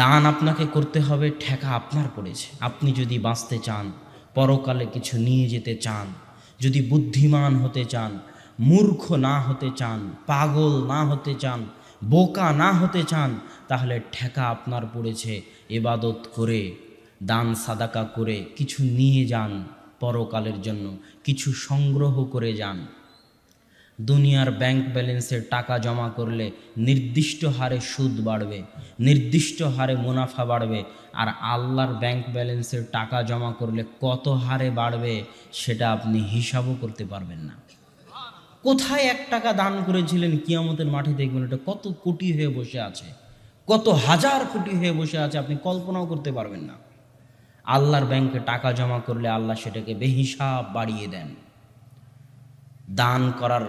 দান আপনাকে করতে হবে, ঠেকা আপনার পড়েছে। আপনি যদি বাঁচতে চান, পরকালে কিছু নিয়ে যেতে চান, যদি বুদ্ধিমান হতে চান, মূর্খ না হতে চান, পাগল না হতে চান, বোকা না হতে চান, তাহলে ঠেকা আপনার পড়েছে এবাদত করে, দান সাদাকা করে, কিছু নিয়ে যান পরকালের জন্য, কিছু সংগ্রহ করে যান। দুনিয়ার ব্যাংক ব্যালেন্সের টাকা জমা করলে নির্দিষ্ট হারে সুদ বাড়বে, নির্দিষ্ট হারে মুনাফা বাড়বে, আর আল্লাহর ব্যাংক ব্যালেন্সের টাকা জমা করলে কত হারে বাড়বে সেটা আপনি হিসাবও করতে পারবেন না। কোথায় এক টাকা দান করেছিলেন কিয়ামতের মাঠে দেখবেন, এটা কত কোটি হয়ে বসে আছে, কত হাজার কোটি হয়ে বসে আছে আপনি কল্পনাও করতে পারবেন না। আল্লাহর ব্যাংকে টাকা জমা করলে আল্লাহ সেটাকে বেহিসাব বাড়িয়ে দেন। দান করার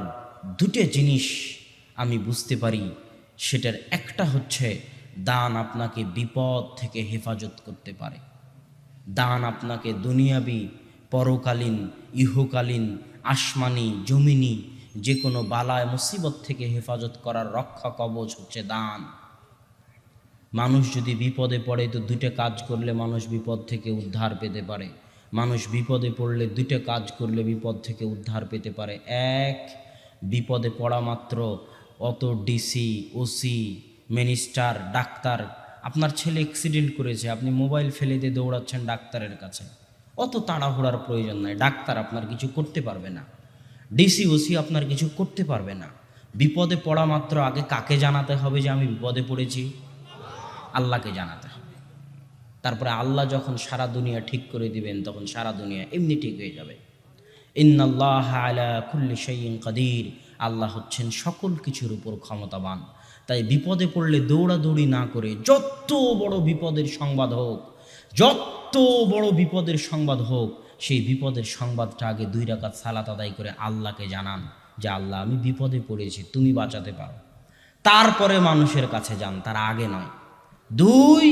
দুটো জিনিস আমি বুঝতে পারি। সেটার একটা হচ্ছে দান আপনাকে বিপদ থেকে হেফাজত করতে পারে। দান আপনাকে দুনিয়াবি, পরকালীন, ইহকালীন, আসমানি, জমিনি যে কোনো বালায় মুসিবত থেকে হেফাজত করার রক্ষা কবচ হচ্ছে দান। মানুষ যদি বিপদে পড়ে তো দুটো কাজ করলে মানুষ বিপদ থেকে উদ্ধার পেতে পারে। মানুষ বিপদে পড়লে দুটো কাজ করলে বিপদ থেকে উদ্ধার পেতে পারে। এক, বিপদে পড়া মাত্র অত ডিসি ওসি মিনিস্টার ডাক্তার। আপনার ছেলে অ্যাক্সিডেন্ট করেছে, আপনি মোবাইল ফেলে দিয়ে দৌড়াচ্ছেন ডাক্তারের কাছে। অত তাড়াহুড়ার প্রয়োজন নাই, ডাক্তার আপনার কিছু করতে পারবে না। ডিসি ওসি আপনার কিছু করতে পারবে না। বিপদে পড়া মাত্র আগে কাকে জানাতে হবে যে আমি বিপদে পড়েছি? আল্লাহকে জানাতে হবে। তারপরে আল্লাহ যখন সারা দুনিয়া ঠিক করে দিবেন, তখন সারা দুনিয়া এমনি ঠিক হয়ে যাবে। ইন্নাল্লাহ আলা কুল্লি শাইইন কাদির। আল্লাহ হচ্ছেন সকল কিছুর উপর ক্ষমতাবান। তাই বিপদে পড়লে দৌড়াদৌড়ি না করে যত বড় বিপদের সংবাদ হোক, যত বড় বিপদের সংবাদ হোক, সেই বিপদের সংবাদটা আগে দুই রাকাত সালাত আদায় করে আল্লাহকে জানান যে, আল্লাহ, আমি বিপদে পড়েছি, তুমি বাঁচাতে পারো। তারপরে মানুষের কাছে যান, তার আগে নয়। দুই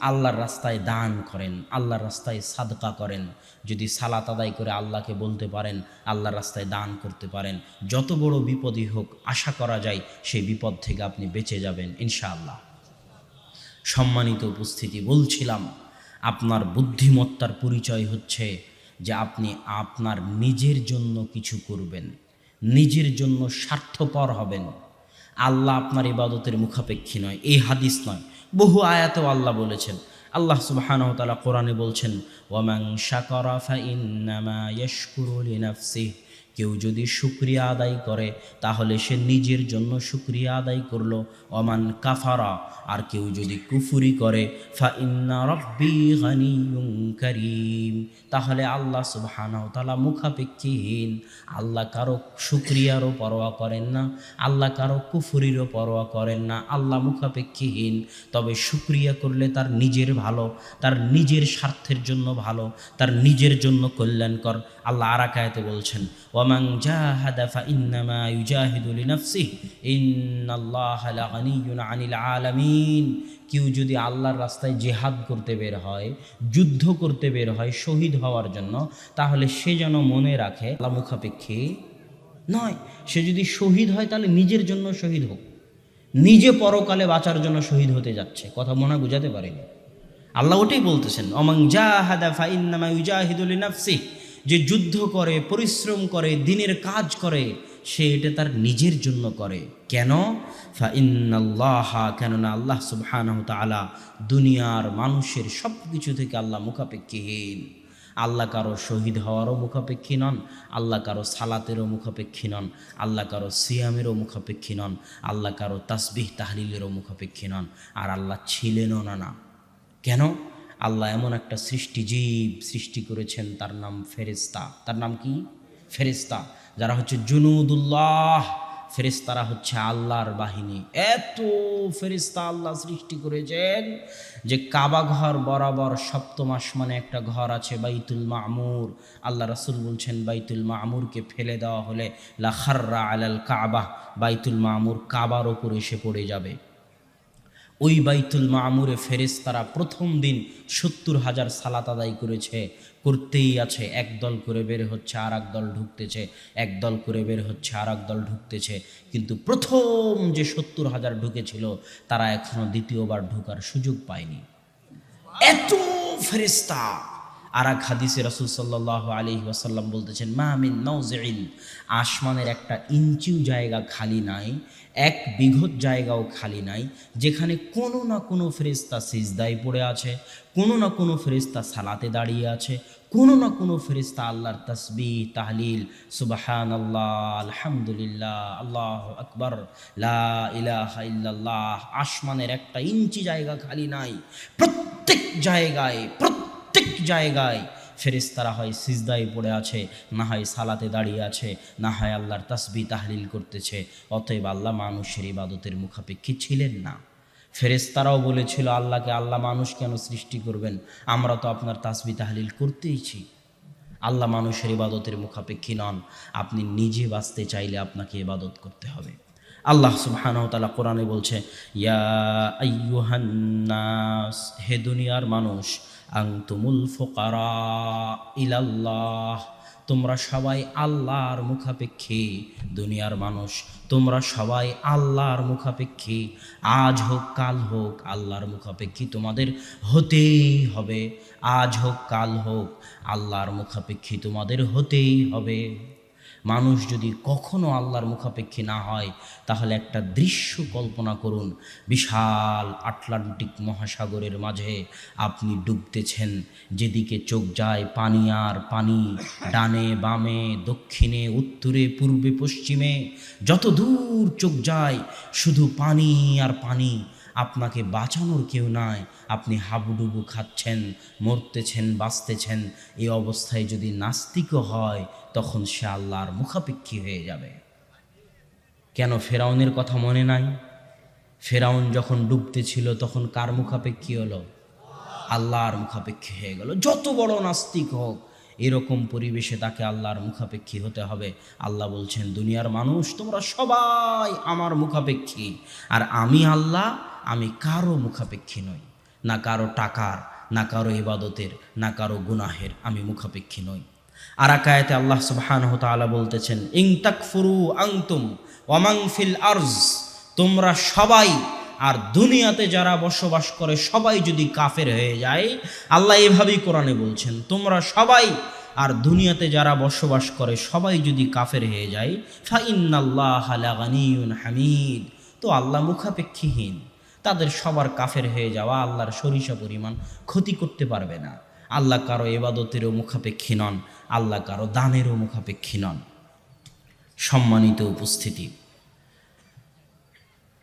আল্লাহর রাস্তায় দান করেন, আল্লাহর রাস্তায় সাদকা করেন। যদি সালাত আদায় করে আল্লাহকে বলতে পারেন, আল্লাহর রাস্তায় দান করতে পারেন। যত বড় বিপদই হোক, আশা করা যায় সেই বিপদ থেকে আপনি বেঁচে যাবেন, ইনশাআল্লাহ। সম্মানিত উপস্থিতি, বলছিলাম, আপনার বুদ্ধিমত্তার পরিচয় হচ্ছে যে আপনি আপনার নিজের জন্য কিছু করবেন, নিজের জন্য স্বার্থপর হবেন। আল্লাহ আপনার ইবাদতের মুখাপেক্ষী নয়, এই হাদিস নয়। বহু আয়াতেও আল্লাহ বলেছেন। আল্লাহ সুবহানাহু তাআলা কোরআনে বলছেন ওয়ামান শাকারা ফাইন্নামা ইয়াশকুরু লিনাফসিহি কেউ যদি শুক্রিয়া আদায় করে, তাহলে সে নিজের জন্য শুক্রিয়া আদায় করল। অমান কাফারা, আর কেউ যদি কুফুরি করে ফা করিম। তাহলে আল্লাহ সুবহানাহু তাআলা মুখাপেক্ষীহীন। আল্লাহ কারও শুক্রিয়ারও পরোয়া করেন না, আল্লাহ কারও কুফুরিরও পরোয়া করেন না। আল্লাহ মুখাপেক্ষীহীন। তবে শুক্রিয়া করলে তার নিজের ভালো, তার নিজের স্বার্থের জন্য ভালো, তার নিজের জন্য কল্যাণকর। আল্লাহ আরাকায়তে বলছেন ওয়ামাং জাহাদা ফাইন্নামা ইউজাহিদু লিনাফসিহি, ইন্নাল্লাহা লাগানিয়ুন আলামিন। কেউ যদি আল্লাহর রাস্তায় জেহাদ করতে বের হয়, যুদ্ধ করতে বের হয় শহীদ হওয়ার জন্য, তাহলে সে যেন মনে রাখে, আল্লাহ মুখাপেক্ষী নয়। সে যদি শহীদ হয়, তাহলে নিজের জন্য শহীদ হোক। নিজে পরকালে বাঁচার জন্য শহীদ হতে যাচ্ছে, কথা মনে বুঝাতে পারেনি। আল্লাহ ওটাই বলতেছেন অমাং জাহাদা ফাইন্নামা ইউজাহিদুল নাফসি যে যুদ্ধ করে, পরিশ্রম করে, দিনের কাজ করে, সে এটা তার নিজের জন্য করে। কেন? কেননা আল্লাহ তাআলা দুনিয়ার মানুষের সব কিছু থেকে আল্লাহ মুখাপেক্ষীহীন। আল্লাহ কারও শহীদ হওয়ারও মুখাপেক্ষী নন, আল্লাহ কারও সালাতেরও মুখাপেক্ষী নন, আল্লাহ কারও সিয়ামেরও মুখাপেক্ষী নন, আল্লাহ কারও তাসবিহ তাহলিলেরও মুখাপেক্ষী নন, আর আল্লাহ ছিলেনও না না। কেন? আল্লাহ এমন একটা সৃষ্টি জীব সৃষ্টি করেছেন, তার নাম ফেরেস্তা তার নাম কি? ফেরেস্তা যারা হচ্ছে জুনুদুল্লাহ ফেরেস্তারা হচ্ছে আল্লাহর বাহিনী। এত ফেরিস্তা আল্লাহ সৃষ্টি করেছেন যে কাবা ঘর বরাবর সপ্তম আসমানে একটা ঘর আছে, বাইতুল মামুর। আল্লাহ রাসুল বলছেন, বাইতুল মামুরকে ফেলে দেওয়া হলে লাখাররা আলাল কাবা, বাইতুল মামুর কাবার ওপর এসে পড়ে যাবে। ওই বাইতুল মামুরে ফেরেস তারা প্রথম দিন সত্তর হাজার সালাত আদায় করেছে। করতেই আছে, এক দল করে বের হচ্ছে আর দল ঢুকতেছে, এক দল করে বের হচ্ছে আর দল ঢুকতেছে। কিন্তু প্রথম যে সত্তর হাজার ঢুকেছিল, তারা এখনও দ্বিতীয়বার ঢোকার সুযোগ পায়নি। এত ফেরিস্তা আর এক হাদিসে রসুল সাল্লাহ আলি ওয়াসাল্লাম বলতেছেন, মা মিন নৌজেইন আসমানের একটা ইঞ্চিও জায়গা খালি নাই এক বিঘত জায়গাও খালি নাই, যেখানে কোনো না কোনো ফেরিস্তা সিজদায় পড়ে আছে, কোনো না কোনো ফেরিস্তা সালাতে দাঁড়িয়ে আছে, কোনো না কোনো ফেরিস্তা আল্লাহর তসবি তাহলিল সুবাহান আল্লাহ আলহামদুলিল্লাহ, আল্লাহ আকবর ইল্লাল্লাহ, আসমানের একটা ইঞ্চি জায়গা খালি নাই, প্রত্যেক জায়গায় প্রত্যেক জায়গায় ফেরেস্তারা হয় সিজদায় পড়ে আছে, না হয় সালাতে দাঁড়িয়ে আছে, না হয় আল্লাহর তাসবি তাহলিল করতেছে। অতএব আল্লাহ মানুষের ইবাদতের মুখাপেক্ষী ছিলেন না। ফেরেস্তারাও বলেছিল, আল্লাহকে আল্লাহ মানুষ কেন সৃষ্টি করবেন? আমরা তো আপনার তাসবি তাহলিল করতেইছি আল্লাহ মানুষের ইবাদতের মুখাপেক্ষী নন, আপনি নিজে বাঁচতে চাইলে আপনাকে ইবাদত করতে হবে। আল্লাহ সুবহানাহু তাআলা কোরআনে বলছে, ইয়া আইয়ুহান্নাস হে দুনিয়ার মানুষ ইলাল্লাহ। তোমরা সবাই আল্লাহর মুখাপেক্ষী দুনিয়ার মানুষ। তোমরা সবাই আল্লাহর মুখাপেক্ষী। আজ হোক, কাল হোক, আল্লাহর মুখাপেক্ষী তোমাদের হতেই হবে। আজ হোক, কাল হোক, আল্লাহর মুখাপেক্ষী তোমাদের হতেই হবে। মানুষ যদি কখনো আল্লাহর মুখাপেক্ষী না হয়, তাহলে একটা দৃশ্য কল্পনা করুন। বিশাল আটলান্টিক মহাসাগরের মাঝে আপনি ডুবতেছেন। যেদিকে চোখ যায় পানি আর পানি, ডানে বামে, দক্ষিণে, উত্তরে, পূর্বে, পশ্চিমে। যত দূর চোখ যায়, শুধু পানি আর পানি। আপনাকে বাঁচানোর কেউ নাই। আপনি হাবুডুবু খাচ্ছেন, মরতেছেন, বাঁচতেছেন। এই অবস্থায় যদি নাস্তিকও হয়, তখন সে আল্লাহর মুখাপেক্ষী হয়ে যাবে। কেন ফেরাউনের কথা মনে নাই? ফেরাউন যখন ডুবতে ছিল তখন কার মুখাপেক্ষী হলো? আল্লাহর মুখাপেক্ষী হয়ে গেল। যত বড় নাস্তিক হোক, এরকম পরিবেশে তাকে আল্লাহর মুখাপেক্ষী হতে হবে। আল্লাহ বলছেন, দুনিয়ার মানুষ, তোমরা সবাই আমার মুখাপেক্ষী। আর আমি আল্লাহ আমি কারও মুখাপেক্ষী নই। না কারও টাকার, না কারও ইবাদতের, না কারও গুনাহের আমি মুখাপেক্ষী নই। আর আকায়াতে আল্লাহ সুবহানাহু তাআলা বলতেছেন, ইং তাকফুরু আনতুম ওয়ামাং ফিল আরজ তোমরা সবাই আর দুনিয়াতে যারা বসবাস করে সবাই যদি কাফের হয়ে যায়, আল্লাহ এভাবেই কোরআনে বলছেন, তোমরা সবাই আর দুনিয়াতে যারা বসবাস করে সবাই যদি কাফের হয়ে যায় ফা ইন্নাল্লাহ লাগানিউন হামিদ তো আল্লাহ মুখাপেক্ষীহীন। তাদের সবার কাফের হয়ে যাওয়া আল্লাহর সরিষা পরিমাণ ক্ষতি করতে পারবে না। আল্লাহ কারও এবাদতেরও মুখাপেক্ষী নন, আল্লাহ কারও দানেরও মুখাপেক্ষী নন। সম্মানিত উপস্থিতি।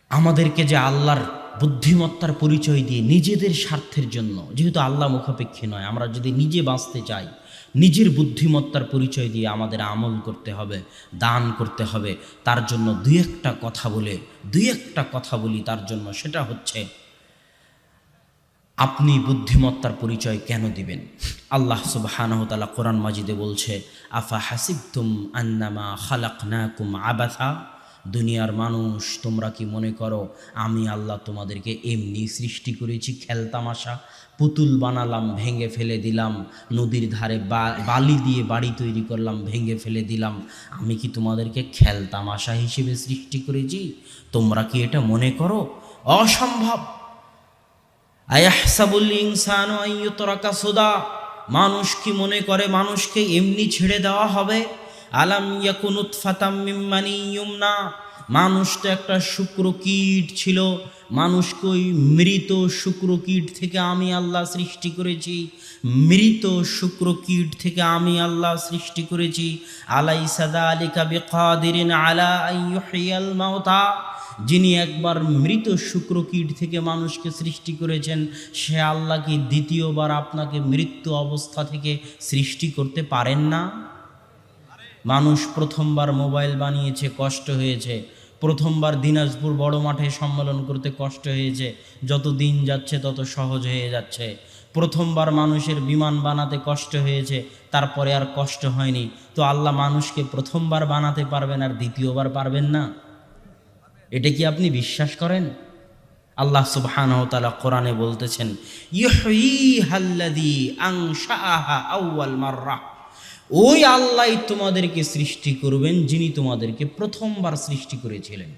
আমাদেরকে যে আল্লাহর বুদ্ধিমত্তার পরিচয় দিয়ে নিজেদের স্বার্থের জন্য, যেহেতু আল্লাহ মুখাপেক্ষী নয়, আমরা যদি নিজে বাঁচতে চাই নিজের বুদ্ধিমত্তার পরিচয় দিয়ে আমাদের আমল করতে হবে, দান করতে হবে। তার জন্য দুই একটা কথা বলে, দুই একটা কথা বলি তার জন্য। সেটা হচ্ছে, আপনি বুদ্ধিমত্তার পরিচয় কেন দিবেন? আল্লাহ সুবহানাহু তাআলা কোরআন মাজিদে বলছে, আফা হাসিবতুম আন্নামা খালাকনাকুম আবাথা দুনিয়ার মানুষ, তোমরা কি মনে করো, আমি আল্লাহ তোমাদেরকে এমনি সৃষ্টি করেছি খেলতামাশা পুতুল বানালাম, ভেঙে ফেলে দিলাম, নদীর ধারে বালি দিয়ে বাড়ি তৈরি করলাম, ভেঙে ফেলে দিলাম, আমি কি তোমাদেরকে খেলতামাশা হিসেবে সৃষ্টি করেছি? তোমরা কি এটা মনে করো? অসম্ভব! ইনসান সুদা, মানুষ কি মনে করে, মানুষকে এমনি ছেড়ে দেওয়া হবে? আলাম ইয়াকুনুত ফাতাম মিম্মানি ইউমনা। মানুষ তো একটা শুক্র কীট ছিল। মানুষকে ওই মৃত শুক্র কীট থেকে আমি আল্লাহ সৃষ্টি করেছি। মৃত শুক্র কীট থেকে আমি আল্লাহ সৃষ্টি করেছি। আলাই সাদা আলিকা বিকাদিরিন আলা আইয়ুহিয়াল মাউতা। যিনি একবার মৃত শুক্রকীট থেকে মানুষকে সৃষ্টি করেছেন, সে আল্লাহ কি দ্বিতীয়বার আপনাকে মৃত্যু অবস্থা থেকে সৃষ্টি করতে পারেন না? মানুষ প্রথমবার মোবাইল বানিয়েছে, কষ্ট হয়েছে। প্রথমবার দিনাজপুর বড় মাঠে সম্মেলন করতে কষ্ট হয়েছে। যত দিন যাচ্ছে, তত সহজ হয়ে যাচ্ছে। প্রথমবার মানুষের বিমান বানাতে কষ্ট হয়েছে, তারপরে আর কষ্ট হয়নি। তো আল্লাহ মানুষকে প্রথমবার বানাতে পারবেন আর দ্বিতীয়বার পারবেন না? এটা কি আপনি বিশ্বাস করেন? আল্লাহ সুবহানাহু ওয়া তাআলা কোরআনে বলতেছেন ইউহয়িহাল্লাযী আনশাআহা আউয়াল মাররা। ওই আল্লাহ তোমাদেরকে সৃষ্টি করবেন যিনি তোমাদেরকে প্রথমবার সৃষ্টি করেছিলেন।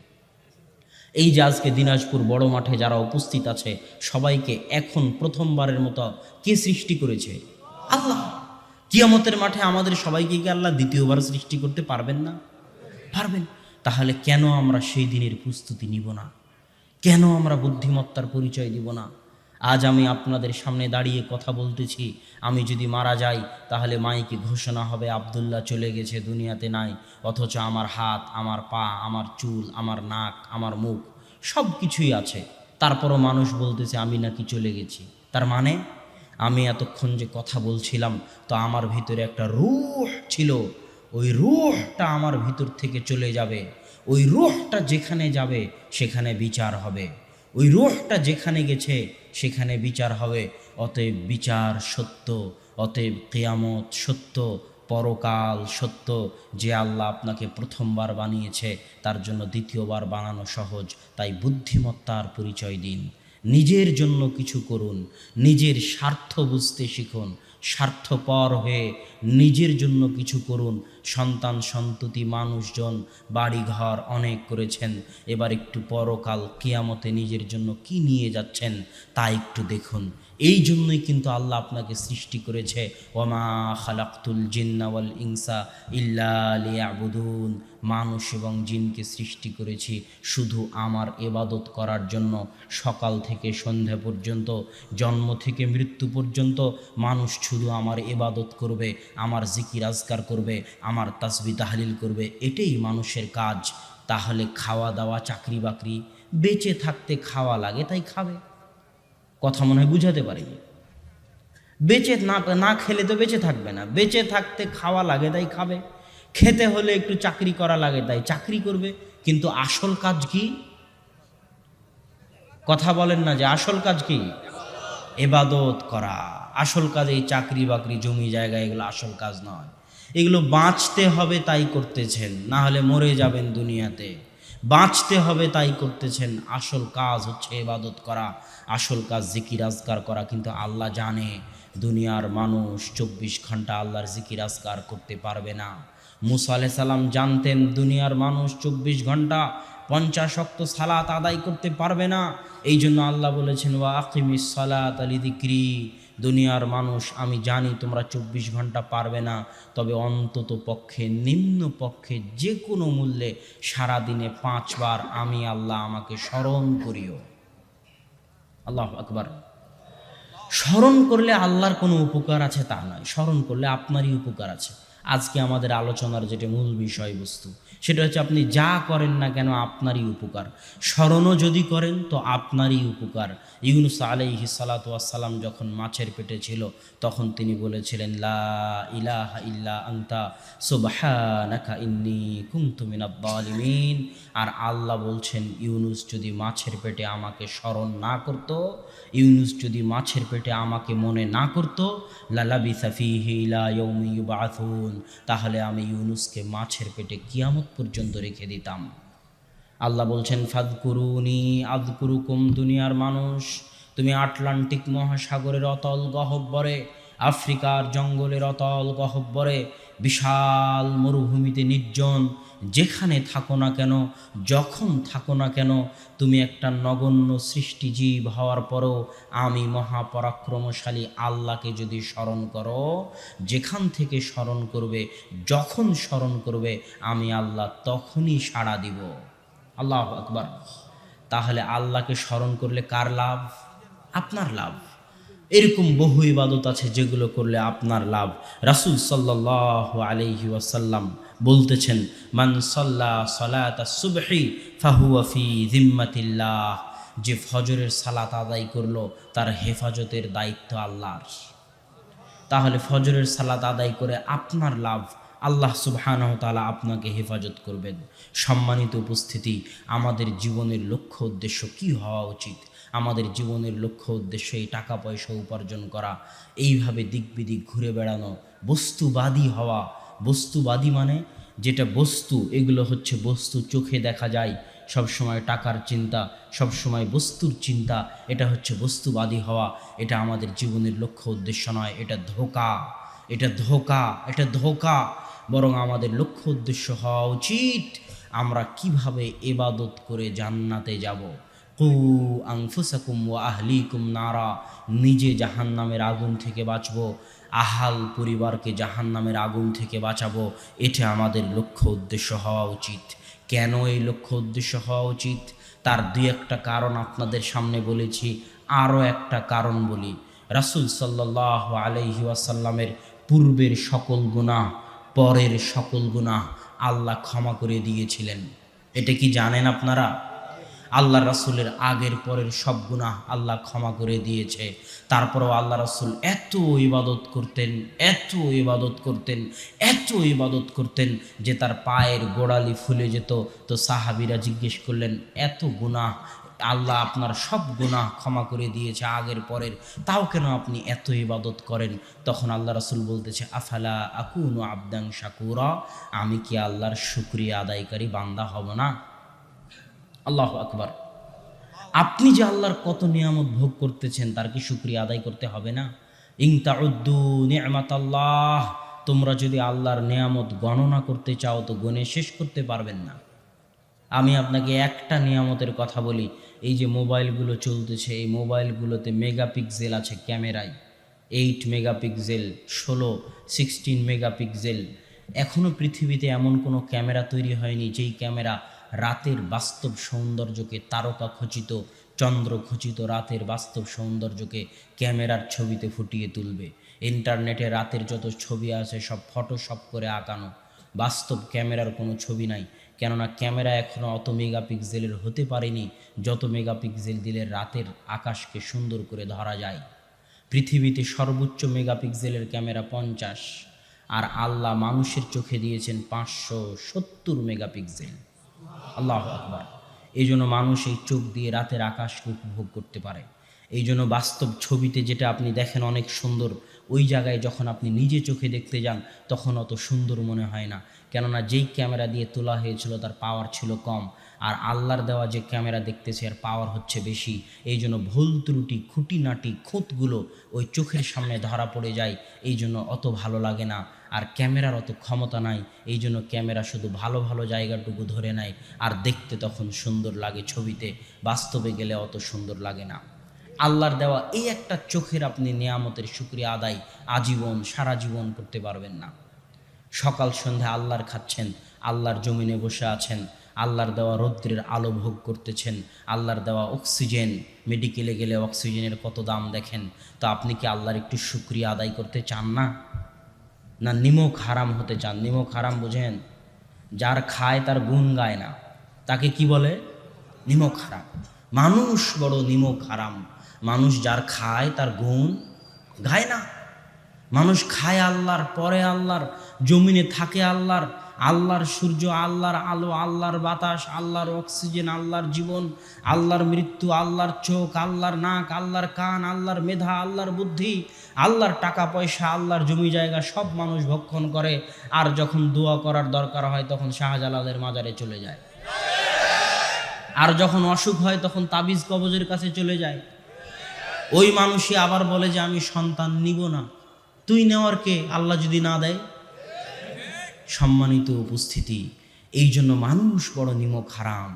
এই যে আজকে দিনাজপুর বড় মাঠে যারা উপস্থিত আছে, সবাইকে এখন প্রথমবারের মতো কে সৃষ্টি করেছে? আল্লাহ। কিয়ামতের মাঠে আমাদের সবাইকে কি আল্লাহ দ্বিতীয়বার সৃষ্টি করতে পারবেন না? পারবেন। তাহলে কেন আমরা সেই দিনের প্রস্তুতি নিব না? কেন আমরা বুদ্ধিমত্তার পরিচয় দিব না? আজ আমি আপনাদের সামনে দাঁড়িয়ে কথা বলতেছি। আমি যদি মারা যাই, তাহলে মাইকে ঘোষণা হবে, আবদুল্লাহ চলে গেছে দুনিয়াতে নাই, অথচ আমার হাত, আমার পা, আমার চুল, আমার নাক, আমার মুখ সব কিছুই আছে। তারপরও মানুষ বলতেছে, আমি নাকি চলে গেছি। তার মানে আমি এতক্ষণ যে কথা বলছিলাম, তো আমার ভিতরে একটা রুহ ছিল। ওই রুহটা আমার ভিতর থেকে চলে যাবে। ওই রুহটা যেখানে যাবে, সেখানে বিচার হবে। ওই রুহটা যেখানে গেছে, সেখানে বিচার হবে। অতএব বিচার সত্য, অতএব কেয়ামত সত্য, পরকাল সত্য। যে আল্লাহ আপনাকে প্রথমবার বানিয়েছে, তার জন্য দ্বিতীয়বার বানানো সহজ, তাই বুদ্ধিমত্তার পরিচয় দিন। নিজের জন্য কিছু করুন, নিজের স্বার্থ বুঝতে শিখুন স্বার্থপর হয়ে নিজের জন্য কিছু করুন। সন্তান, সন্ততি, মানুষজন, বাড়িঘর অনেক করেছেন। এবার একটু পরকাল, কিয়ামতে নিজের জন্য কি নিয়ে যাচ্ছেন তা একটু দেখুন। এই জন্যই কিন্তু আল্লাহ আপনাকে সৃষ্টি করেছে, ওমা খালাক্তুল জিন্নাওয়াল ইনসা ইল্লা লিয়াবুদুন। মানুষ এবং জিনকে সৃষ্টি করেছি শুধু আমার এবাদত করার জন্য। সকাল থেকে সন্ধ্যা পর্যন্ত, জন্ম থেকে মৃত্যু পর্যন্ত মানুষ শুধু আমার এবাদত করবে, আমার জিকির আজকার করবে, আমার তাসবি তাহলিল করবে। এটাই মানুষের কাজ। তাহলে খাওয়া দাওয়া, চাকরি বাকরি, বেঁচে থাকতে খাওয়া লাগে, তাই খাবে। কথা মনে হয় বুঝাতে পারিনি বেঁচে না না খেলে তো বেঁচে থাকবে না। বেঁচে থাকতে খাওয়া লাগে তাই খাবে। খেতে হলে একটু চাকরি করা লাগে তাই চাকরি করবে। কিন্তু আসল কাজ কি? কথা বলেন না যে আসল কাজ কি? এবাদত করা। আসল কাজ এই চাকরি বাকরি, জমি জায়গা এগুলো আসল কাজ নয়। এগুলো বাঁচতে হবে তাই করতেছেন, না হলে মরে যাবেন দুনিয়াতে। বাঁচতে হবে তাই করতেছেন। আসল কাজ হচ্ছে এবাদত করা। আসল কাজ জিকির আজকার করা, কিন্তু আল্লাহ জানে দুনিয়ার মানুষ চব্বিশ ঘণ্টা আল্লাহর জিকির আজকার করতে পারবে না। মুসা আলাইহিস সালাম জানতেন দুনিয়ার মানুষ চব্বিশ ঘণ্টা পঞ্চাশ অক্ত সালাত আদায় করতে পারবে না। এই জন্য আল্লাহ বলেছেন, ওয়া আকিমিস সালাত আলি দিক্রি দুনিয়ার মানুষ, আমি জানি তোমরা চব্বিশ ঘণ্টা পারবে না, তবে অন্তত পক্ষে, নিম্ন পক্ষে যে কোনো মূল্যে সারাদিনে পাঁচবার আমি আল্লাহ আমাকে স্মরণ করিও। আল্লাহ আকবার। স্মরণ করলে আল্লাহর কোনো উপকার আছে তা নয়। স্মরণ করলে আপনারই উপকার আছে। আজকে আমাদের আলোচনার যেটা মূল বিষয়বস্তু সেটা হচ্ছে আপনি যা করেন না কেন আপনারই উপকার। স্মরণও যদি করেন তো আপনারই উপকার। ইউনুস আলাইহি সালাতাম যখন মাছের পেটে ছিল, তখন তিনি বলেছিলেন, লা ইল্লা আন্তা, সুবহানাকা ইন্নী জালিমিন আর আল্লাহ বলছেন, ইউনুস যদি মাছের পেটে আমাকে স্মরণ না করতো ইউনুস যদি মাছের পেটে আমাকে মনে না করতো লালাবি ইয়াউমি ইউবাথুন তাহলে আমি ইউনুসকে মাছের পেটে কিয়ামত পর্যন্ত রেখে দিতাম। আল্লাহ বলছেন ফাদকুরুনি আদকুরুকুম দুনিয়ার মানুষ, তুমি আটলান্টিক মহাসাগরের অতল গহব্বরে, আফ্রিকার জঙ্গলের অতল গহব্বরে বিশাল মরুভূমিতে নির্জন, যেখানে থাকো না কেন, যখন থাকো না কেন, তুমি একটা নগণ্য সৃষ্টিজীব হওয়ার পরও আমি মহাপরাক্রমশালী আল্লাহকে যদি স্মরণ করো, যেখান থেকে স্মরণ করবে, যখন স্মরণ করবে, আমি আল্লাহ তখনই সাড়া দিব। আল্লাহ আকবার। তাহলে আল্লাহকে স্মরণ করলে কার লাভ? আপনার লাভ। এরকম বহু ইবাদত আছে যেগুলো করলে আপনার লাভ। রাসুল সাল্লাহ আলহি ওয়াসাল্লাম বলতেছেন, মান সাল্লাহ সালাত সুবহি ফাহুয়া ফি জিম্মাতিল্লাহ যে ফজরের সালাত আদায় করল, তার হেফাজতের দায়িত্ব আল্লাহর। তাহলে ফজরের সালাত আদায় করে আপনার লাভ, আল্লাহ সুবহানাহু তাআলা আপনাকে হেফাজত করবেন। সম্মানিত উপস্থিতি, আমাদের জীবনের লক্ষ্য উদ্দেশ্য কি হওয়া উচিত? আমাদের জীবনের লক্ষ্য উদ্দেশ্য এই টাকা পয়সা উপার্জন করা, এইভাবে দিক বিদিক ঘুরে বেড়ানো, বস্তুবাদী হওয়া। বস্তুবাদী মানে যেটা বস্তু, এগুলো হচ্ছে বস্তু, চোখে দেখা যায়, সবসময় টাকার চিন্তা, সবসময় বস্তুর চিন্তা, এটা হচ্ছে বস্তুবাদী হওয়া। এটা আমাদের জীবনের লক্ষ্য উদ্দেশ্য নয়, এটা ধোকা। এটা ধোকা এটা ধোকা। বরং আমাদের লক্ষ্য উদ্দেশ্য হওয়া উচিত, আমরা কীভাবে এবাদত করে জান্নাতে যাব। কু আংফুসাকুম ও আহলিকুম নারা। নিজে জাহান্নামের আগুন থেকে বাঁচব, আহাল পরিবারকে জাহান্নামের আগুন থেকে বাঁচাবো, এটা আমাদের লক্ষ্য উদ্দেশ্য হওয়া উচিত। কেন এই লক্ষ্য উদ্দেশ্য হওয়া উচিত? তার দুই একটা কারণ আপনাদের সামনে বলেছি, আরও একটা কারণ বলি। রাসুল সাল্লাহ আলহি ওয়াসাল্লামের পূর্বের সকল গুনাহ, পরের সকল গুনাহ আল্লাহ ক্ষমা করে দিয়েছিলেন। এটা কি জানেন আপনারা? আল্লাহ রাসুলের আগের পরের সব গুনাহ আল্লাহ ক্ষমা করে দিয়েছে। তারপরেও আল্লাহ রাসুল এত ইবাদত করতেন, এত ইবাদত করতেন, এত ইবাদত করতেন যে তার পায়ের গোড়ালি ফুলে যেত। তো সাহাবিরা জিজ্ঞেস করলেন, এত গুনাহ, আল্লাহ আপনার সব গুনাহ ক্ষমা করে দিয়েছে আগের পরের, তাও কেন আপনি এত ইবাদত করেন? তখন আল্লাহ রাসুল বলতেছে, আফালা আকুন আবদাং শাকুরা, আমি কি আল্লাহর শুক্রিয়া আদায়কারী বান্দা হব না? আল্লাহ আকবার। আপনি যে আল্লাহর কত নিয়ামত ভোগ করতেছেন, তার কি শুক্রিয়া আদায় করতে হবে না? ইংতাউদ্দু নিয়ামাত আল্লাহ তোমরা যদি আল্লাহর নিয়ামত গণনা করতে চাও, তো গণে শেষ করতে পারবেন না। আমি আপনাকে একটা নিয়ামতের কথা বলি, এই যে মোবাইলগুলো চলতেছে, এই মোবাইলগুলোতে মেগাপিক্সেল আছে ক্যামেরায়। এইট মেগাপিক্সেল, ষোলো, সিক্সটিন মেগাপিক্সেল। এখনও পৃথিবীতে এমন কোনো ক্যামেরা তৈরি হয়নি, যেই ক্যামেরা রাতের বাস্তব সৌন্দর্যকে তারকা খচিত, চন্দ্র খচিত রাতের বাস্তব সৌন্দর্যকে ক্যামেরার ছবিতে ফুটিয়ে তুলবে। ইন্টারনেটে রাতের যত ছবি আছে, সব ফটোশপ করে আঁকানো। বাস্তব ক্যামেরার কোনো ছবি নাই। কেননা ক্যামেরা এখনও অত মেগাপিক্সেলের হতে পারেনি, যত মেগাপিক্সেল দিলে রাতের আকাশকে সুন্দর করে ধরা যায়। পৃথিবীতে সর্বোচ্চ মেগাপিক্সেলের ক্যামেরা পঞ্চাশ। আর আল্লাহ মানুষের চোখে দিয়েছেন পাঁচশো সত্তর মেগাপিক্সেল। আল্লাহ আকবার। এই জন্য মানুষ এই চোখ দিয়ে রাতের আকাশকে উপভোগ করতে পারে। এই জন্য বাস্তব ছবিতে যেটা আপনি দেখেন অনেক সুন্দর, ওই জায়গায় যখন আপনি নিজে চোখে দেখতে যান, তখন অত সুন্দর মনে হয় না। কেননা যেই ক্যামেরা দিয়ে তোলা হয়েছিল তার পাওয়ার ছিল কম, আর আল্লাহর দেওয়া যে ক্যামেরা দেখতেছে আর পাওয়ার হচ্ছে বেশি। এই জন্য ভুল ত্রুটি, খুঁটিনাটি, খুঁতগুলো ওই চোখের সামনে ধরা পড়ে যায়, এই জন্য অত ভালো লাগে না। আর ক্যামেরার অত ক্ষমতা নাই, এই জন্য ক্যামেরা শুধু ভালো ভালো জায়গাটুকু ধরে নেয়, আর দেখতে তখন সুন্দর লাগে ছবিতে, বাস্তবে গেলে অত সুন্দর লাগে না। আল্লাহর দেওয়া এই একটা চোখের আপনি নিয়ামতের শুক্রিয়া আদায় আজীবন, সারা জীবন করতে পারবেন না। সকাল সন্ধ্যা আল্লাহর খাচ্ছেন, আল্লাহর জমিনে বসে আছেন, আল্লাহর দেওয়া রৌদ্রের আলো ভোগ করতেছেন, আল্লাহর দেওয়া অক্সিজেন, মেডিকেলে গেলে অক্সিজেনের কত দাম দেখেন, তো আপনি কি আল্লাহর একটু শুক্রিয়া আদায় করতে চান না? না নিমক হারাম হতে চান নিমক হারাম বুঝেন? যার খায় তার গুণ গায় না। তাকে কি বলে? নিমক হারাম। মানুষ বড় নিমক হারাম। মানুষ যার খায় তার গুণ গায় না। মানুষ খায় আল্লাহর, পরে আল্লাহর, জমিনে থাকে আল্লাহর আল্লাহর সূর্য, আল্লাহর আলো, আল্লাহর বাতাস, আল্লাহর অক্সিজেন, আল্লাহর জীবন, আল্লাহর মৃত্যু, আল্লাহর চোখ, আল্লাহর নাক, আল্লাহর কান, আল্লাহর মেধা, আল্লাহর বুদ্ধি আল্লাহর টাকা, পয়সা, আল্লাহর জমি, জায়গা সব মানুষ ভক্ষণ করে, আর যখন দোয়া করার দরকার হয় তখন শাহজালালের মাজারে চলে যায়। আর যখন অসুখ হয় তখন তাবিজ কবজের কাছে চলে যায়। ওই মানুষই আবার বলে যে, আমি সন্তান নিব না। তুই নেওয়ার কে? আল্লাহ যদি না দেয়? সম্মানিত উপস্থিতি এই জন্য মানুষ বড় নিমক হারাম।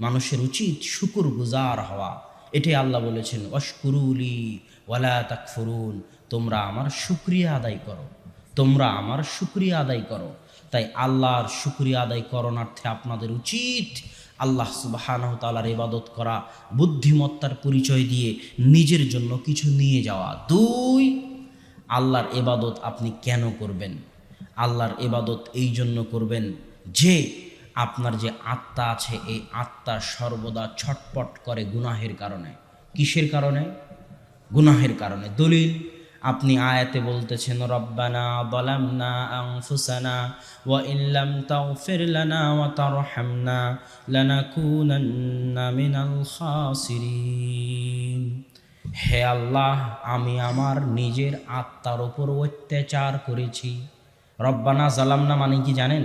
মানুষের উচিত শুকুর গুজার হওয়া। এটাই আল্লাহ বলেছেন অশকুরুলি ওয়ালা তাকফুরুন। তোমরা আমার শুক্রিয়া আদায় করো। তোমরা আমার শুক্রিয়া আদায় করো। তাই আল্লাহর শুক্রিয়া আদায় করণার্থে আপনাদের উচিত আল্লাহ সুবাহানহ তালার ইবাদত করা, বুদ্ধিমত্তার পরিচয় দিয়ে নিজের জন্য কিছু নিয়ে যাওয়া। দুই, আল্লাহর এবাদত আপনি কেন করবেন? আল্লাহর এবাদত এই জন্য করবেন যে আপনার যে আত্মা আছে, এই আত্মা সর্বদা ছটপট করে গুনাহের কারণে। কিসের কারণে? গুনাহের কারণে। দলিল আপনি আয়াতে বলতেছেন, রব্বানা বলামনা আনফুসানা ওয়া ইল্লাম তাগফির লানা ওয়া তারহামনা লানাকুনান্না মিনাল খাসিরিন. হে আল্লাহ, আমি আমার নিজের আত্মার ওপর অত্যাচার করেছি। রব্বানা জালামনা মানে কি জানেন?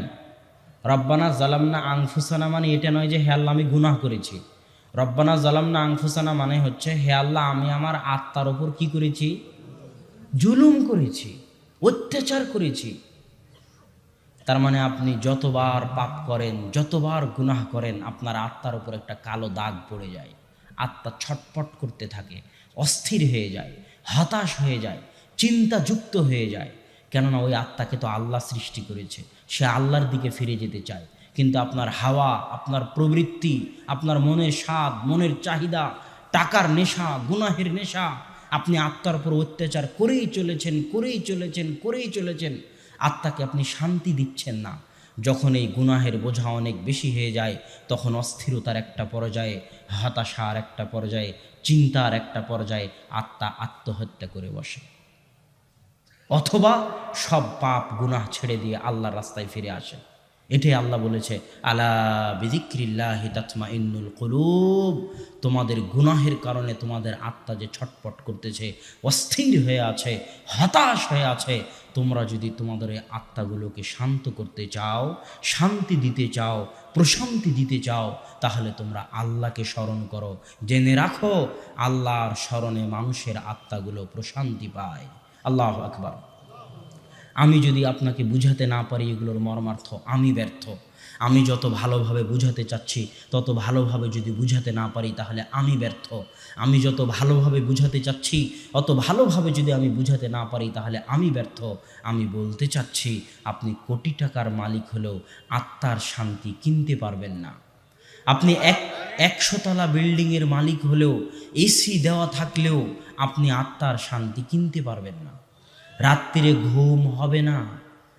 রব্বানা জালামনা আংফুসানা মানে এটা নয় যে, হে আল্লাহ, আমি গুনাহ করেছি। রব্বানা জালামনা আংফুসানা মানে হচ্ছে, হে আল্লাহ, আমি আমার আত্মার ওপর কি করেছি? জুলুম করেছি, অত্যাচার করেছি। তার মানে আপনি যতবার পাপ করেন, যতবার গুনাহ করেন, আপনার আত্মার উপর একটা কালো দাগ পড়ে যায়। আত্মা ছটপট করতে থাকে, অস্থির হয়ে যায়, হতাশ হয়ে যায়, চিন্তাযুক্ত হয়ে যায়। কেননা ওই আত্মাকে তো আল্লাহ সৃষ্টি করেছে, সে আল্লাহর দিকে ফিরে যেতে চায়। কিন্তু আপনার হাওয়া, আপনার প্রবৃত্তি, আপনার মনের স্বাদ, মনের চাহিদা, টাকার নেশা, গুনাহের নেশা আপনি আত্মার উপর অত্যাচার করেই চলেছেন করেই চলেছেন করেই চলেছেন। আত্মাকে আপনি শান্তি দিচ্ছেন না। যখন এই গুনাহের বোঝা অনেক বেশি হয়ে যায়, তখন অস্থিরতার একটা পর্যায়ে, হতাশার একটা পর্যায়ে, চিন্তার একটা পর্যায়ে আত্মা আত্মহত্যা করে বসে। অথবা সব পাপ, গুনাহ ছেড়ে দিয়ে আল্লাহর রাস্তায় ফিরে আসে। এটাই আল্লাহ বলেছে, আলা বিদিক্রিল্লাহ তাতমা ইন্নুল কলুব তোমাদের গুনাহের কারণে তোমাদের আত্মা যে ছটপট করতেছে, অস্থির হয়ে আছে, হতাশ হয়ে আছে, তোমরা যদি তোমাদের এই আত্মাগুলোকে শান্ত করতে চাও, শান্তি দিতে চাও, প্রশান্তি দিতে চাও, তাহলে তোমরা আল্লাহকে স্মরণ করো। জেনে রাখো, আল্লাহর স্মরণে মানুষের আত্মাগুলো প্রশান্তি পায়। আল্লাহ আকবার। আমি যদি আপনাকে বুঝাতে না পারি এগুলোর মর্মার্থ, আমি ব্যর্থ। আমি যত ভালোভাবে বুঝাতে চাচ্ছি, তত ভালোভাবে যদি বুঝাতে না পারি, তাহলে আমি ব্যর্থ। আমি যত ভালোভাবে বুঝাতে চাচ্ছি অত ভালোভাবে যদি আমি বুঝাতে না পারি, তাহলে আমি ব্যর্থ। আমি বলতে চাচ্ছি, আপনি কোটি টাকার মালিক হলেও আত্মার শান্তি কিনতে পারবেন না। আপনি এক একশোতলা বিল্ডিংয়ের মালিক হলেও, এসি দেওয়া থাকলেও, আপনি আত্মার শান্তি কিনতে পারবেন না। রাত্রিরে ঘুম হবে না।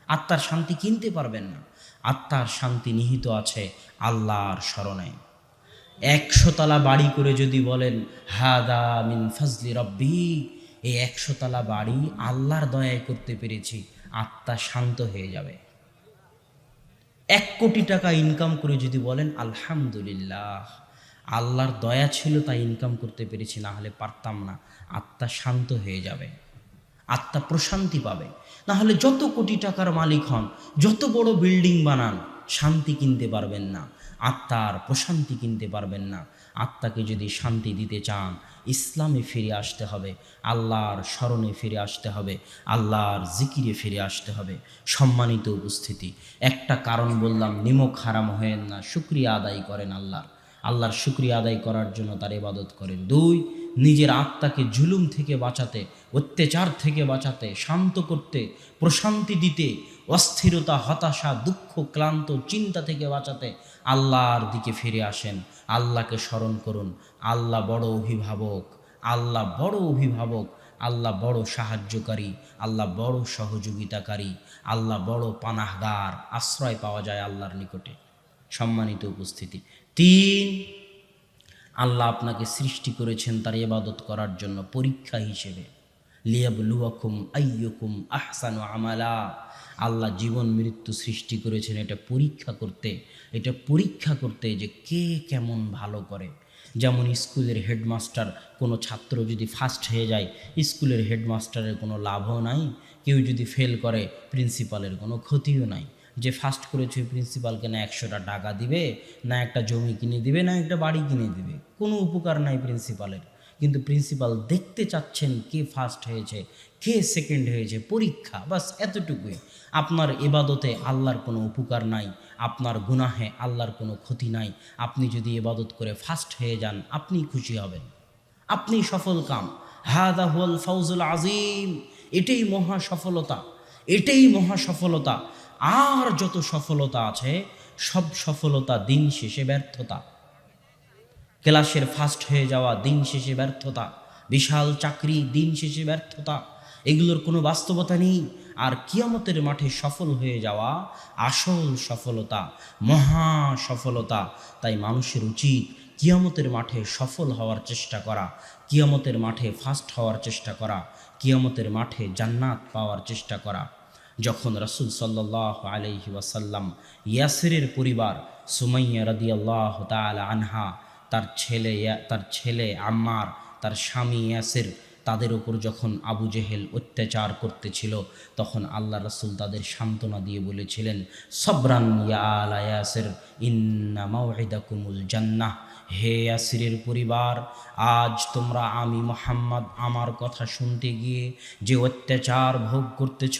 আত্মার শান্তি কিনতে পারবেন না। আত্মার শান্তি নিহিত আছে আল্লাহর স্মরণে। একশোতলা বাড়ি করে যদি বলেন, হাদা মিন ফজলি রব্বি এই একশোতলা বাড়ি আল্লাহর দয়ায় করতে পেরেছি, আত্মা শান্ত হয়ে যাবে। এক কোটি টাকা ইনকাম করে যদি বলেন, আলহামদুলিল্লাহ, আল্লাহর দয়া ছিল তাই ইনকাম করতে পেরেছি, না হলে পারতাম না আত্মা শান্ত হয়ে যাবে। আত্মা প্রশান্তি পাবে। না হলে যত কোটি টাকার মালিক হন, যত বড় বিল্ডিং বানান, শান্তি কিনতে পারবেন না। আত্মার প্রশান্তি কিনতে পারবেন না। আত্মাকে যদি শান্তি দিতে চান, ইসলামে ফিরে আসতে হবে, আল্লাহর স্মরণে ফিরে আসতে হবে, আল্লাহর জিকিরে ফিরে আসতে হবে। সম্মানিত উপস্থিতি, একটা কারণ বললাম, নিমক হারাম হয়েন না, শুক্রিয়া আদায় করেন আল্লাহর। আল্লাহর শুক্রিয়া আদায় করার জন্য তার ইবাদত করেন। দুই, নিজের আত্মাকে জুলুম থেকে বাঁচাতে, অত্যাচার থেকে বাঁচাতে, শান্ত করতে, প্রশান্তি দিতে, অস্থিরতা, হতাশা, দুঃখ, ক্লান্ত, চিন্তা থেকে বাঁচাতে আল্লাহর দিকে ফিরে আসেন। আল্লাহকে স্মরণ করুন, আল্লাহ বড় অভিভাবক, আল্লাহ বড় অভিভাবক, আল্লাহ বড় সাহায্যকারী, আল্লাহ বড় সহযোগিতাকারী, আল্লাহ বড় পানাহগার, আশ্রয় পাওয়া যায় আল্লাহর নিকটে। সম্মানিত উপস্থিতি। তিন আল্লাহ আপনাকে সৃষ্টি করেছেন তার ইবাদত করার জন্য পরীক্ষা হিসেবে। লিয়াবলুয়াকুম আইয়ুকুম আহসানু আমালা। আল্লাহ জীবন মৃত্যু সৃষ্টি করেছেন এটা পরীক্ষা করতে। এটা পরীক্ষা করতে যে কে কেমন ভালো করে। যেমন স্কুলের হেডমাস্টার, কোনো ছাত্র যদি ফার্স্ট হয়ে যায়, স্কুলের হেডমাস্টারের কোনো লাভও নাই। কেউ যদি ফেল করে, প্রিন্সিপালের কোনো ক্ষতিও নাই। যে ফার্স্ট করেছে প্রিন্সিপালকে না একশোটা টাকা দিবে, না একটা জমি কিনে দিবে, না একটা বাড়ি কিনে দিবে। কোনো উপকার নাই প্রিন্সিপালের কিন্তু প্রিন্সিপাল দেখতে চাচ্ছেন কে ফার্স্ট হয়েছে, কে সেকেন্ড হয়েছে, পরীক্ষা, বাস এতটুকুই। আপনার এবাদতে আল্লাহর কোনো উপকার নাই, আপনার গুনাহে আল্লাহর কোনো ক্ষতি নাই। আপনি যদি এবাদত করে ফার্স্ট হয়ে যান আপনি খুশি হবেন। আপনি সফল কাম। হাদা হুয়াল ফাউজুল আজিম এটাই মহা সফলতা। এটাই মহা সফলতা। আর যত সফলতা আছে, সব সফলতা দিন শেষে ব্যর্থতা। ক্লাসের ফার্স্ট হয়ে যাওয়া দিন শেষে ব্যর্থতা। বিশাল চাকরি দিন শেষে ব্যর্থতা। এগুলোর কোনো বাস্তবতা নেই। আর কিয়ামতের মাঠে সফল হয়ে যাওয়া আসল সফলতা, মহা সফলতা। তাই মানুষের উচিত কিয়ামতের মাঠে সফল হওয়ার চেষ্টা করা, কিয়ামতের মাঠে ফার্স্ট হওয়ার চেষ্টা করা, কিয়ামতের মাঠে জান্নাত পাওয়ার চেষ্টা করা। যখন রসুল সাল্লাহ আলহি ওয়াসাল্লাম ইয়াসিরের পরিবার সুমাইয়া রদিয়াল্লাহ তাল আনহা, তার ছেলে তার ছেলে আম্মার, তার স্বামী ইয়াসির, তাদের ওপর যখন আবু জেহেল অত্যাচার করতেছিল, তখন আল্লাহ রসুল তাদের সান্ত্বনা দিয়ে বলেছিলেন, সবরান ইয়া আলা ইয়াসির, ইন্না মাউইদাকুমুল জান্নাহ। হে ইয়াসিরের পরিবার, আজ তোমরা আমি মোহাম্মদ আমার কথা শুনতে গিয়ে যে অত্যাচার ভোগ করতেছ,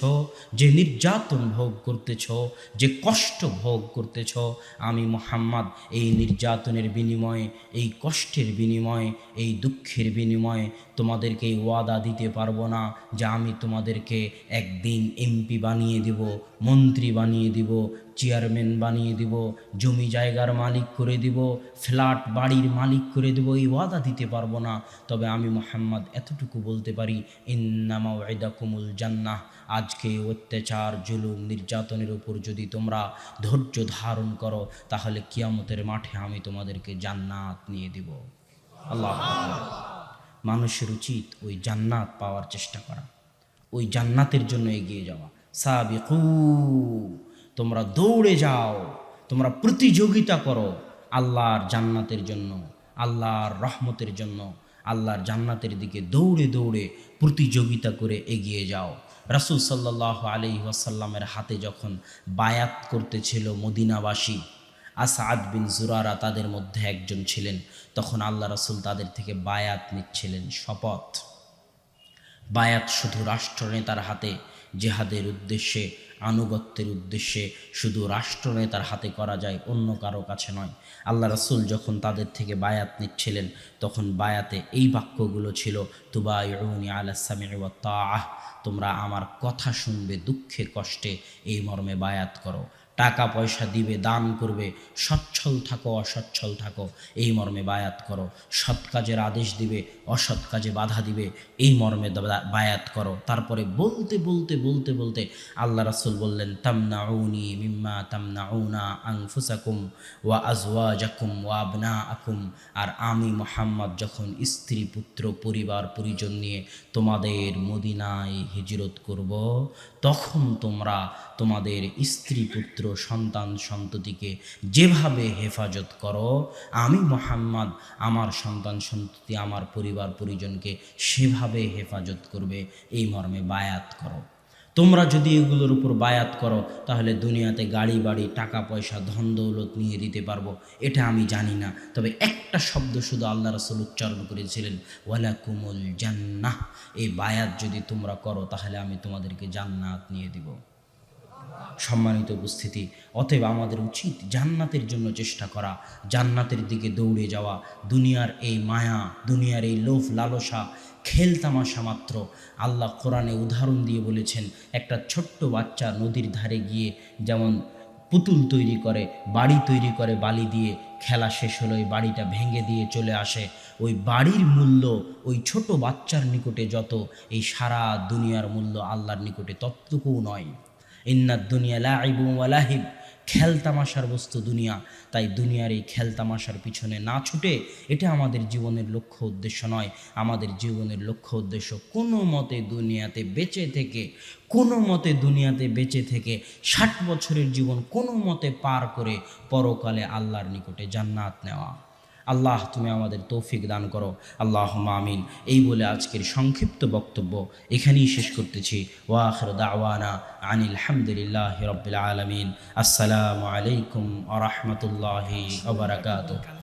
যে নির্যাতন ভোগ করতেছ, যে কষ্ট ভোগ করতেছ, আমি মোহাম্মদ এই নির্যাতনের বিনিময়ে, এই কষ্টের বিনিময়ে, এই দুঃখের বিনিময়ে তোমাদেরকে এই ওয়াদা দিতে পারব না যে আমি তোমাদেরকে একদিন এমপি বানিয়ে দিব, মন্ত্রী বানিয়ে দিব চেয়ারম্যান বানিয়ে দিব, জমি জায়গার মালিক করে দিব ফ্ল্যাট বাড়ির মালিক করে দেব, এই ওয়াদা দিতে পারব না। তবে আমি মোহাম্মদ এতটুকু বলতে পারি ইন্নামা কুমুল জান্নাহ। আজকে অত্যাচার, জুলুম, নির্যাতনের উপর যদি তোমরা ধৈর্য ধারণ করো, তাহলে কিয়ামতের মাঠে আমি তোমাদেরকে জান্নাত নিয়ে দিব। আল্লাহ মানুষের উচিত ওই জান্নাত পাওয়ার চেষ্টা করা। ওই জান্নাতের জন্য এগিয়ে যাওয়া। সাবিকু। তোমরা দৌড়ে যাও, তোমরা প্রতিযোগিতা করো আল্লাহর জান্নাতের জন্য, আল্লাহর রহমতের জন্য, আল্লাহর জান্নাতের দিকে দৌড়ে দৌড়ে প্রতিযোগিতা করে এগিয়ে যাও। রাসুল সাল্লাহ আলি ওয়াসাল্লামের হাতে যখন বায়াত করতেছিল মদিনাবাসী, আসাদ বিন জুরারা তাদের মধ্যে একজন ছিলেন। তখন আল্লাহ রাসুল তাদের থেকে বায়াত নিচ্ছিলেন শপথ। বায়াত শুধু রাষ্ট্রনেতার হাতে, জেহাদের উদ্দেশ্যে আনুগত্যের উদ্দেশ্যে শুধু রাষ্ট্রনেতার হাতে করা যায়, অন্য কারও কাছে নয়। আল্লাহ রসুল যখন তাদের থেকে বায়াত নিচ্ছিলেন, তখন বায়াতে এই বাক্যগুলো ছিল তুবা ইউনি আলাসামি তাহ তোমরা আমার কথা শুনবে দুঃখে কষ্টে, এই মর্মে বায়াত করো। টাকা পয়সা দিবে, দান করবে, সচ্ছল থাকো, অসচ্ছল থাকো, এই মর্মে বায়াত করো। সৎ কাজের আদেশ দিবে, অসৎ কাজে বাধা দিবে, এই মর্মে বায়াত করো। তারপরে বলতে বলতে বলতে বলতে আল্লাহ রাসুল বললেন, তামনাউনি মিম্মা তামনাউনা আংফুসাকুম ওয়া আজওয়াজাকুম ওয়া আবনা আকুম আর আমি মোহাম্মদ যখন স্ত্রী, পুত্র, পরিবার, পরিজন নিয়ে তোমাদের মদিনায় হিজরত করব, তখন তোমরা তোমাদের স্ত্রী, পুত্র সন্তান সন্ততিকে যেভাবে হেফাজত করো, আমি মোহাম্মদ, আমার সন্তান সন্ততি, আমার পরিবার পরিজনকে সেভাবে হেফাজত করবে, এই মর্মে বায়াত করো। তোমরা যদি এগুলোর উপর বায়াত করো, তাহলে দুনিয়াতে গাড়ি, বাড়ি, টাকা, পয়সা, ধন, দৌলত নিয়ে দিতে পারব। এটা আমি জানি না। তবে একটা শব্দ শুধু আল্লাহ রসুল উচ্চারণ করেছিলেন ওয়ালা কুমুল জান্নাহ। এই বায়াত যদি তোমরা করো, তাহলে আমি তোমাদেরকে জান্নাত নিয়ে দিব। সম্মানিত উপস্থিতি। অতএব আমাদের উচিত জান্নাতের জন্য চেষ্টা করা, জান্নাতের দিকে দৌড়ে যাওয়া, দুনিয়ার এই মায়া, দুনিয়ার এই লোভ লালসা খেলতামাশা মাত্র। আল্লাহ কোরআনে উদাহরণ দিয়ে বলেছেন, একটা ছোট্ট বাচ্চা নদীর ধারে গিয়ে যেমন পুতুল তৈরি করে, বাড়ি তৈরি করে বালি দিয়ে খেলা শেষ হলো ওই বাড়িটা ভেঙে দিয়ে চলে আসে। ওই বাড়ির মূল্য, ওই ছোট বাচ্চার নিকটে যত, এই সারা দুনিয়ার মূল্য আল্লাহর নিকটে ততটুকুও নয়। ইন্নাদ দুনিয়া লাইবু ওয়ালাহিব খেলতামাশার বস্তু দুনিয়া। তাই দুনিয়ার এই খেলতামাশার পিছনে না ছুটে এটা আমাদের জীবনের লক্ষ্য উদ্দেশ্য নয়। আমাদের জীবনের লক্ষ্য উদ্দেশ্য কোনো মতে দুনিয়াতে বেঁচে থেকে, কোনো মতে দুনিয়াতে বেঁচে থেকে ষাট বছরের জীবন কোনো মতে পার করে পরকালে আল্লাহর নিকটে জান্নাত নেওয়া। আল্লাহ তুমি আমাদের তৌফিক দান করো। আল্লাহ আমিন। এই বলে আজকের সংক্ষিপ্ত বক্তব্য এখানেই শেষ করতেছি। ওয়াখর দাওয়ানা আনিল হামদুলিল্লাহ রবিল আলমিন। আসসালামু আলাইকুম আ রহমতুল্লাহি